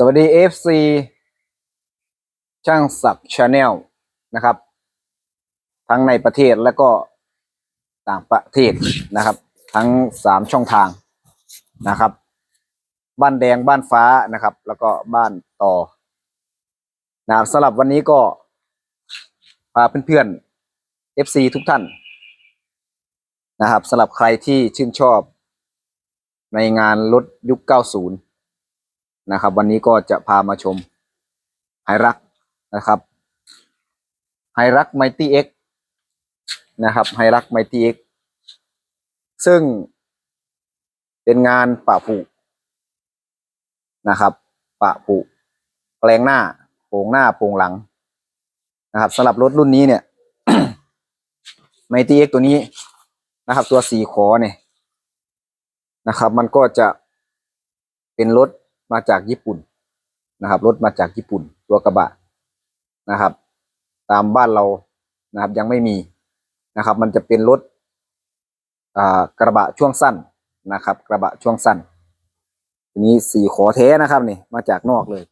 สวัสดี FC ช่างศักดิ์ชาแนลนะครับ ทั้งในประเทศและก็ต่างประเทศนะครับ ทั้งสามช่องทางนะครับ บ้านแดงบ้านฟ้านะครับ แล้วก็บ้านต่อนะครับสำหรับวันนี้ก็พาเพื่อนๆ FC ทุกท่านนะครับสำหรับใครที่ชื่นชอบในงานรถยุค 90 นะครับ วันนี้ก็จะพามาชมไฮรักนะครับไฮรักไมตี้เอ็กนะครับไฮรักไมตี้เอ็กซึ่งเป็นงานปะผุนะครับปะผุแปลงหน้าโป่งหน้าโป่งหลังนะครับสำหรับรถรุ่นนี้เนี่ยไมตี้เอ็กตัวนี้นะครับ ตัวสีขอเนี่ยนะครับ มันก็จะเป็นรถ มาจากญี่ปุ่นนะครับ รถมาจากญี่ปุ่นตัวกระบะนะครับ ตามบ้านเรานะครับยังไม่มีนะครับ มันจะเป็นรถอ่ากระบะช่วงสั้นนะครับ กระบะช่วงสั้นทีนี้สี่ขอแท้นะครับนี่มาจากนอกเลย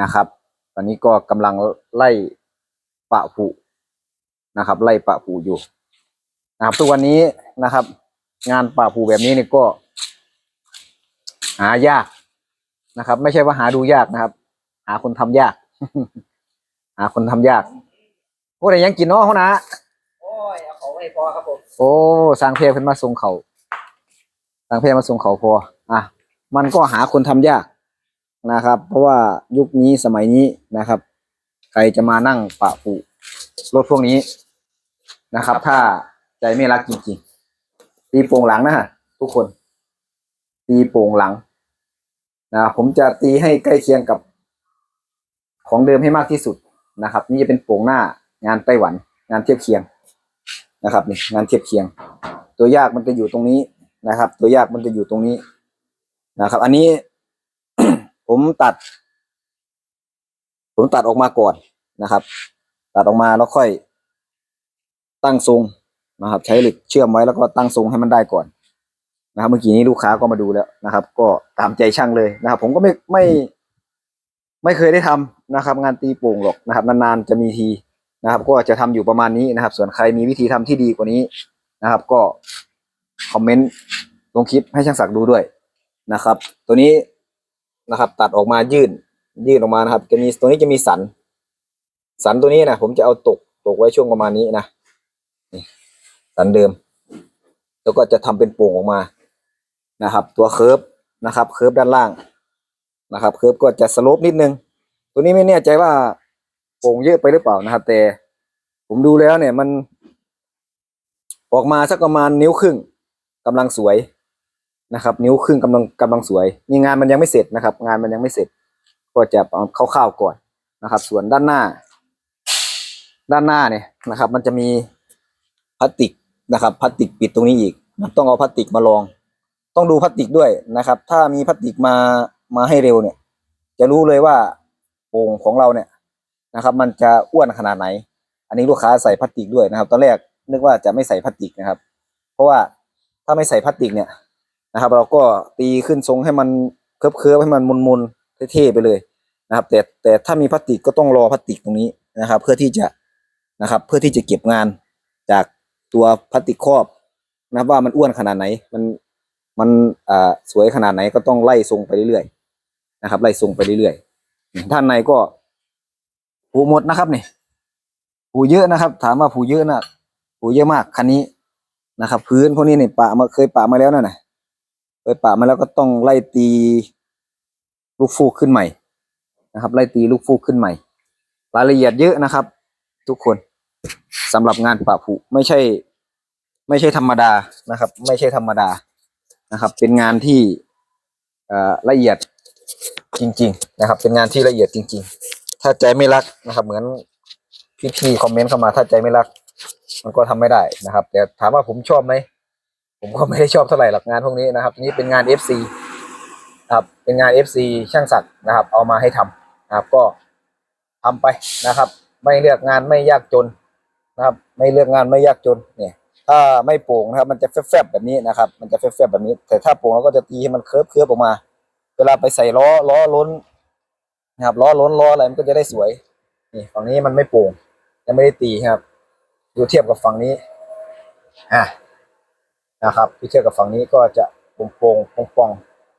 นะครับ ตอนนี้ก็กำลังไล่ปะผูนะครับ ไล่ปะผูอยู่นะครับทุกวันนี้นะครับ งานปะผูแบบนี้นี่ก็ หายาก นะครับ ไม่ใช่ว่าหาดูยากนะครับ หาคนทำยาก หาคนทำยากพวกไหนยังกินเนาะเขานะโอ้ยเอาของไม่พอครับผมโอ้สร้างเพลเพิ่นมาส่งเขาสร้างเพลมาส่งเขาพออะมันก็หาคนทำยากนะครับ เพราะว่ายุคนี้สมัยนี้นะครับ ใครจะมานั่งปะปุรถพวกนี้นะครับ ถ้าใจไม่รักจริงๆตีโป่งหลังนะฮะทุกคน ตีโป่งหลัง นะผมจะตีให้ใกล้เคียงกับของเดิมให้มากที่สุดนะครับ นี่จะเป็นโป่งหน้างานไต้หวัน งานเทียบเคียงนะครับนี่งานเทียบเคียง ตัวยากมันจะอยู่ตรงนี้นะครับ ตัวยากมันจะอยู่ตรงนี้นะครับ อันนี้ผมตัด ผมตัดออกมาก่อนนะครับ ตัดออกมาแล้วค่อยตั้งทรงนะครับ ใช้เหล็กเชื่อมไว้แล้วก็ตั้งทรงให้มันได้ก่อน นะครับเมื่อกี้นี้ลูกค้าก็มาดูแล้วนะครับ ก็ตามใจช่างเลยนะครับ ผมก็ไม่ไม่ ไม่เคยได้ทำนะครับ งานตีโป่งหรอกนะครับ นานๆจะมีทีนะครับ ก็จะทำอยู่ประมาณนี้นะครับ ส่วนใครมีวิธีทำที่ดีกว่านี้นะครับ ก็คอมเมนต์ลงคลิปให้ช่างศักดิ์ดูด้วยนะครับ ตัวนี้นะครับ ตัดออกมายื่นยื่นออกมานะครับ จะมีตัวนี้จะมีสัน สันตัวนี้นะผมจะเอาตกตกไว้ช่วงประมาณนี้นะนี่สันเดิม แล้วก็จะทำเป็นโป่งออกมา นะครับ ตัวเคิร์ฟนะครับเคิร์ฟด้านล่างนะครับเคิร์ฟก็จะสโลปนิดนึง ตัวนี้ไม่แน่ใจว่าโป่งเยอะไปหรือเปล่านะครับ แต่ผมดูแล้วเนี่ยมันออกมาสักประมาณนิ้วครึ่งกำลังสวยนะครับ นิ้วครึ่งกำลังกำลังสวยนี่งานมันยังไม่เสร็จนะครับ งานมันยังไม่เสร็จ ก็จะเอาคร่าวๆก่อนนะครับ ส่วนด้านหน้า ด้านหน้าเนี่ยนะครับ มันจะมีพลาสติกนะครับพลาสติกปิดตรงนี้อีกนต้องเอาพลาสติกมาลอง ต้องดูพลาสติกด้วยนะครับ ถ้ามีพลาสติกมามาให้เร็วเนี่ย จะรู้เลยว่าโป่งของเราเนี่ยนะครับ มันจะอ้วนขนาดไหน อันนี้ลูกค้าใส่พลาสติกด้วยนะครับ ตอนแรกนึกว่าจะไม่ใส่พลาสติกนะครับ เพราะว่าถ้าไม่ใส่พลาสติกเนี่ยนะครับ เราก็ตีขึ้นทรงให้มันเคิร์ฟๆให้มันมุนๆเท่ๆไปเลยนะครับ แต่แต่ถ้ามีพลาสติกก็ต้องรอพลาสติกตรงนี้นะครับ เพื่อที่จะนะครับ เพื่อที่จะเก็บงานจากตัวพลาสติกครอบนะครับว่ามันอ้วนขนาดไหนมัน มันอ่าสวยขนาดไหนก็ต้องไล่ทรงไปเรื่อยๆนะครับ ไล่ทรงไปเรื่อยๆด้านในก็ผูหมดนะครับนี่ผูเยอะนะครับ ถามว่าผูเยอะนะผูเยอะมากคันนี้นะครับ พื้นพวกนี้เนี่ยปะมาเคยปะมาแล้วนะน่ะเคยปะมาแล้วก็ต้องไล่ตีลูกฟูกขึ้นใหม่นะครับ ไล่ตีลูกฟูกขึ้นใหม่ รายละเอียดเยอะนะครับ ทุกคนสำหรับงานปะผุไม่ใช่ ไม่ใช่ธรรมดานะครับ ไม่ใช่ธรรมดา นะครับ เป็นงานที่ละเอียดจริง ๆ นะครับ เป็นงานที่ละเอียดจริง ๆ ถ้าใจไม่รักนะครับ เหมือนพี่ๆคอมเมนต์เข้ามา ถ้าใจไม่รัก มันก็ทำไม่ได้นะครับ แต่ถามว่าผมชอบไหมผมก็ไม่ได้ชอบเท่าไหร่หรอกงานพวกนี้นะครับ นี่เป็นงาน FC นะครับเป็นงาน FC ช่างศักด์นะครับ เอามาให้ทำนะครับ ก็ทำไปนะครับ ไม่เลือกงานไม่ยากจนนะครับ ไม่เลือกงานไม่ยากจนเนี่ย ถ้าไม่โป่งนะครับ มันจะแฟบๆแบบนี้นะครับ มันจะแฟบๆแบบนี้ แต่ถ้าโป่งเราก็จะตีให้มันเคิร์ฟๆออกมา เวลาไปใส่ล้อล้อล้นนะครับล้อล้นล้ออะไรมันก็จะได้สวยนี่ฝั่งนี้มันไม่โป่งยังไม่ได้ตีครับ ดูเทียบกับฝั่งนี้อะนะครับที่เทียบกับฝั่งนี้ก็จะโป่งโป่งๆป่อง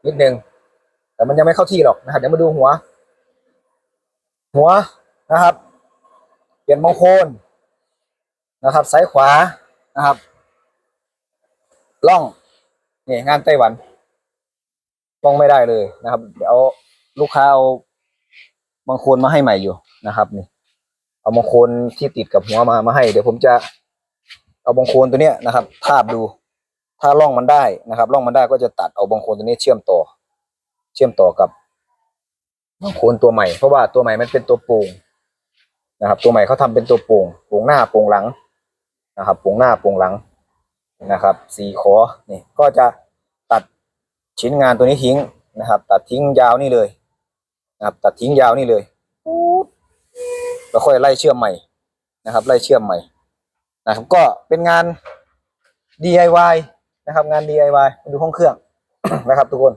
นิดนึงแต่มันยังไม่เข้าที่หรอกนะครับเดี๋ยวมาดูหัว หัวนะครับ เปลี่ยนมงคนนะครับซ้ายขวา นะครับล่องนี่งานไต้หวันล่องไม่ได้เลยนะครับ เดี๋ยวลูกค้าเอาบางโคนมาให้ใหม่อยู่นะครับ นี่ เอาบางโคนที่ติดกับหัวมามาให้ เดี๋ยวผมจะเอาบางโคนตัวเนี้ยนะครับ ทาบดู ถ้าล่องมันได้นะครับล่องมันได้ก็จะตัดเอาบางโคนตัวนี้เชื่อมต่อ เชื่อมต่อกับบางโคนตัวใหม่เพราะว่าตัวใหม่มันเป็นตัวโป่งนะครับ ตัวใหม่เขาทำเป็นตัวโป่งโป่งหน้าโป่งหลัง นะครับโป่งหน้าโป่งหลังนะครับสี่ขอนี่ก็จะตัดชิ้นงานตัวนี้ทิ้งนะครับ ตัดทิ้งยาวนี่เลยนะครับ ตัดทิ้งยาวนี่เลยแล้วค่อยไล่เชื่อมใหม่นะครับ ไล่เชื่อมใหม่นะครับ ก็เป็นงาน DIY นะครับ งาน DIY ดูห้องเครื่องนะครับ ทุกคน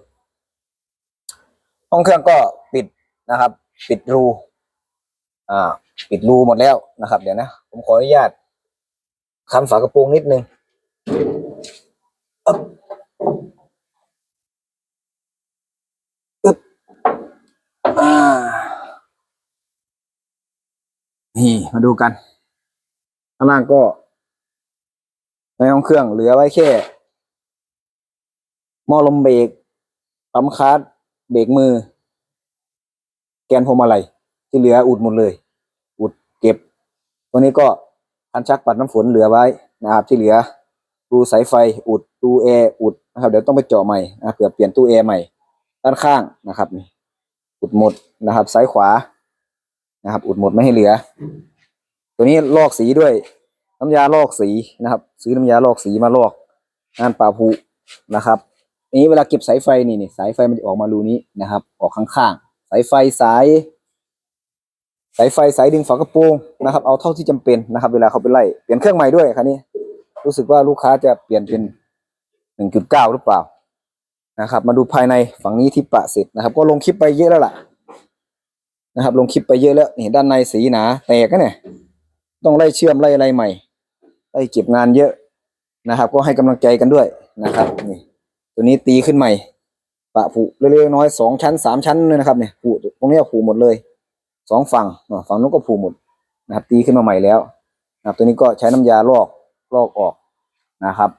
ห้องเครื่องก็ปิดนะครับ ปิดรู อ่า ปิดรูหมดแล้วนะครับ เดี๋ยวนะ ผมขออนุญาต คำฝากระโปรงนิดนึงอึ๊บอึ๊บอ่า นี่มาดูกัน ข้างล่างก็ ในห้องเครื่องเหลือไว้แค่หม้อลมเบรกปั๊มคาร์ดเบรกมือ แกนพวงมาลัยที่เหลืออุดหมดเลย อุดเก็บ ตัวนี้ก็ คันชักปัดน้ำฝนเหลือไว้นะครับที่เหลือรูสายไฟอุดรูแอร์อุดนะครับเดี๋ยวต้องไปเจาะใหม่นะเผื่อเปลี่ยนตู้แอร์ใหม่ ด้านข้างนะครับนี่อุดหมดนะครับซ้ายขวานะครับ อุดหมดไม่ให้เหลือ ตัวนี้ลอกสีด้วย น้ำยาลอกสีนะครับ ซื้อน้ำยาลอกสีมาลอกงานป่าผูนะครับนนี้เวลาเก็บสายไฟนี่นี่สายไฟมันจะออกมารูนี้นะครับ ออกข้างๆสายไฟสาย สายไฟสายดึงฝากระโปรงนะครับเอาเท่าที่จำเป็นนะครับ เวลาเขาไปไล่เปลี่ยนเครื่องใหม่ด้วยคันนี้ รู้สึกว่าลูกค้าจะเปลี่ยนเป็นหนึ่งจุดเก้าหรือเปล่านะครับ มาดูภายในฝั่งนี้ที่ปะเสร็จนะครับ ก็ลงคลิปไปเยอะแล้วล่ะนะครับ ลงคลิปไปเยอะแล้วนี่ด้านในสีหนาแตกก็เนี่ยต้องไล่เชื่อมไล่อะไรใหม่ไล่เก็บงานเยอะนะครับ ก็ให้กำลังใจกันด้วยนะครับนี่ตัวนี้ตีขึ้นใหม่ปะผุเล็กๆน้อยสองชั้นสามชั้นเลยนะครับเนี่ยผุตรงนี้ผุหมดเลย สองฝั่งอะฝั่งนู้นก็ผุหมดนะครับ ตีขึ้นมาใหม่แล้วนะครับ ตัวนี้ก็ใช้น้ำยาลอกลอกออกนะครับ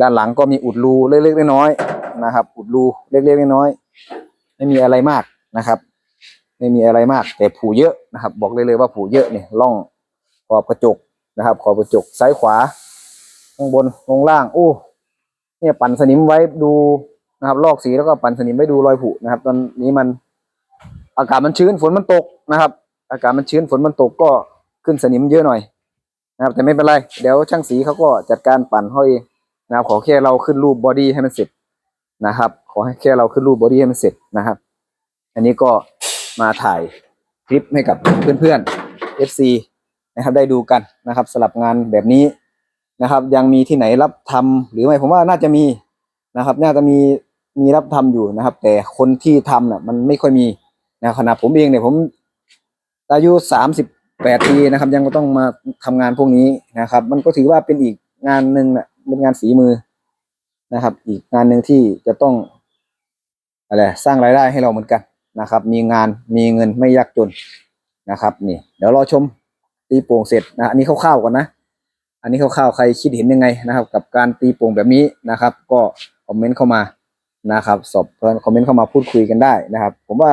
ด้านหลังก็มีอุดรูเล็กๆน้อยๆนะครับ อุดรูเล็กๆน้อยๆไม่มีอะไรมากนะครับ ไม่มีอะไรมาก แต่ผูเยอะนะครับ บอกเลยเลยว่าผูเยอะเนี่ยล่องขอบกระจกนะครับ ขอบกระจกซ้ายขวาข้างบนลงล่างโอ้เนี่ยปั่นสนิมไว้ดูนะครับ ลอกสีแล้วก็ปั่นสนิมไว้ดูรอยผุนะครับ ตอนนี้มัน อากาศมันชื้นฝนมันตกนะครับ อากาศมันชื้นฝนมันตกก็ขึ้นสนิมเยอะหน่อยนะครับแต่ไม่เป็นไร เดี๋ยวช่างสีเขาก็จัดการปั่นเขาเองนะครับขอแค่เราขึ้นรูปบอดี้ให้มันเสร็จนะครับ ขอให้แค่เราขึ้นรูปบอดี้ให้มันเสร็จนะครับ อันนี้ก็มาถ่ายคลิปให้กับเพื่อนๆ FC นะครับได้ดูกันนะครับสลับงานแบบนี้นะครับ ยังมีที่ไหนรับทำหรือไม่ผมว่าน่าจะมีนะครับ น่าจะมีมีรับทำอยู่นะครับ แต่คนที่ทำน่ะมันไม่ค่อยมี นะขณะผมเองเนี่ยผมอายุสามสิบแปดปีนะครับ ยังต้องมาทำงานพวกนี้นะครับ มันก็ถือว่าเป็นอีกงานหนึ่งนะเป็นงานฝีมือนะครับ อีกงานหนึ่งที่จะต้องอะไรสร้างรายได้ให้เราเหมือนกันนะครับ มีงานมีเงินไม่ยากจนนะครับนี่ เดี๋ยวรอชมตีโป่งเสร็จนะอันนี้คร่าวๆก่อนนะ อันนี้คร่าวๆใครคิดเห็นยังไงนะครับ กับการตีโป่งแบบนี้นะครับ ก็คอมเมนต์เข้ามานะครับ สอบคอมเมนต์เข้ามาพูดคุยกันได้นะครับ ผมว่า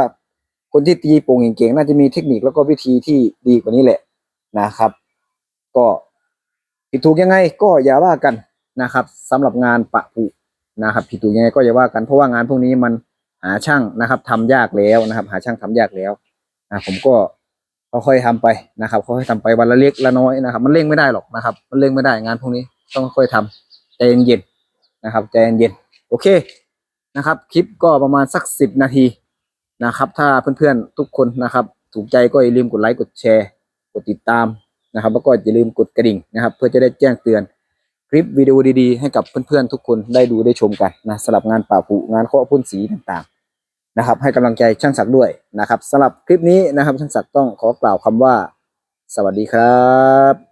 คนที่ตีโป่งเก่งๆน่าจะมีเทคนิคแล้วก็วิธีที่ดีกว่านี้แหละนะครับ ก็ผิดถูกยังไงก็อย่าว่ากันนะครับสำหรับงานปะผุนะครับผิดถูกยังไงก็อย่าว่ากันเพราะว่างานพวกนี้มันหาช่างนะครับทำยากแล้วนะครับ หาช่างทำยากแล้วนะผมก็ค่อยๆทำไปนะครับค่อยๆทำไปวันละเล็กละน้อยนะครับ มันเร่งไม่ได้หรอกนะครับ มันเร่งไม่ได้งานพวกนี้ต้องค่อยๆทำใจเย็นๆนะครับใจเย็นๆโอเคนะครับ คลิปก็ประมาณสักสิบนาที นะครับ ถ้าเพื่อนๆทุกคนนะครับ ถูกใจก็อย่าลืมกดไลค์กดแชร์ กดติดตามนะครับ แล้วก็อย่าลืมกดกระดิ่งนะครับ เพื่อจะได้แจ้งเตือนคลิปวิดีโอดีๆ ให้กับเพื่อนๆทุกคนได้ดูได้ชมกันนะสำหรับงานป่าผุงานเคาะพ่นสีต่างๆนะครับ ให้กำลังใจช่างศักดิ์ด้วยนะครับสำหรับคลิปนี้นะครับ ช่างศักดิ์ต้องขอกล่าวคำว่า สวัสดีครับ